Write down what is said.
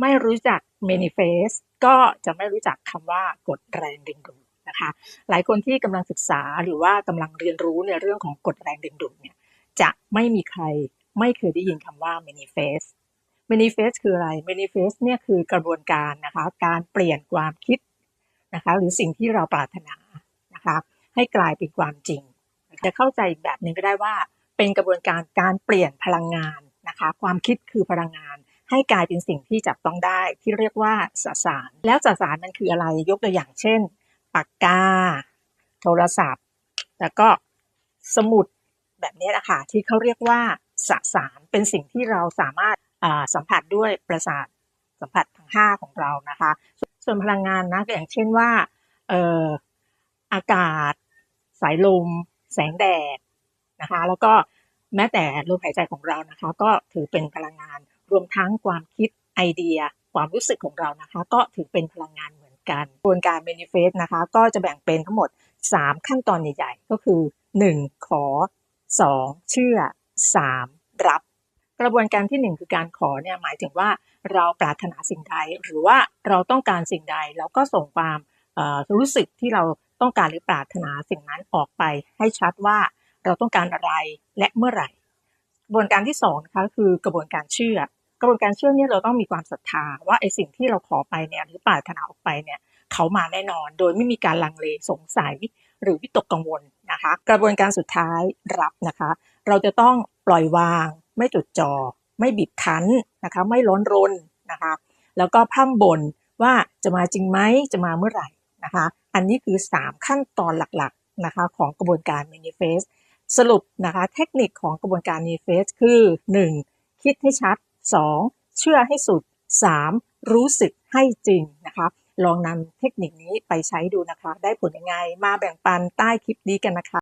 ไม่รู้จัก manifest ก็จะไม่รู้จักคำว่ากฎแรงดึงดูดนะคะหลายคนที่กำลังศึกษาหรือว่ากำลังเรียนรู้ในเรื่องของกฎแรงดึงดูดเนี่ยจะไม่มีใครไม่เคยได้ยินคำว่า manifest manifest คืออะไร manifest เนี่ยคือกระบวนการนะคะการเปลี่ยนความคิดนะคะหรือสิ่งที่เราปรารถนานะคะให้กลายเป็นความจริง จะเข้าใจแบบนึงก็ได้ว่าเป็นกระบวนการการเปลี่ยนพลังงานนะคะความคิดคือพลังงาน ให้กลายเป็นสิ่งที่จับต้องได้ที่เรียกว่าสสาร แล้วสสารมันคืออะไรยกตัวอย่างเช่น ปากกา โทรศัพท์ แล้วก็สมุดแบบนี้นะคะที่เขาเรียกว่าสสารเป็นสิ่งที่เราสามารถสัมผัสด้วยประสาทสัมผัสทั้ง5ของเรานะคะ ส่วนพลังงานนะอย่างเช่นว่าอากาศ สายลม แสงแดดนะคะ แล้วก็แม้แต่ลมหายใจของเรานะคะ ก็ถือเป็นพลังงาน รวมทั้งความคิดไอเดีย ความรู้สึกของเรานะคะ ก็ถือเป็นพลังงานเหมือนกันกระบวนการ manifest นะคะ ก็จะแบ่งเป็นทั้งหมด 3 ขั้นตอนใหญ่ ๆ ก็คือ 1. ขอ 2. เชื่อ 3. รับ กระบวนการที่ 1 คือการขอเนี่ยหมายถึงว่าเราปรารถนาสิ่งใด หรือว่าเราต้องการสิ่งใดเราก็ส่งความรู้สึกที่เราต้องการหรือปรารถนาสิ่งนั้นออกไปให้ชัดว่าเราต้องการอะไรและเมื่อไหร่ กระบวนการที่2นะคะคือกระบวนการเชื่อ กระบวนการเชื่อเนี่ยเราต้องมีความศรัทธาว่าไอ้สิ่งที่เราขอไปเนี่ยหรือปรารถนาออกไปเนี่ยเขามาแน่นอน โดยไม่มีการลังเลสงสัยหรือวิตกกังวลนะคะ กระบวนการสุดท้ายรับนะคะ เราจะต้องปล่อยวาง ไม่จดจอ่อไม่บีบคั้นนะคะ ไม่ร้อนรนนะคะ แล้วก็พร่ำบ่นว่าจะมาจริงไหมจะมาเมื่อไหร่นะคะ อันนี้คือ 3 ขั้นตอนหลักๆนะคะของกระบวนการ manifest สรุปนะคะเทคนิคของกระบวนการ manifest คือ 1. คิดให้ชัด 2. เชื่อให้สุด 3. รู้สึกให้จริงนะคะลองนำเทคนิคนี้ไปใช้ดูนะคะ ได้ผลยังไงมาแบ่งปันใต้คลิปนี้กันนะคะ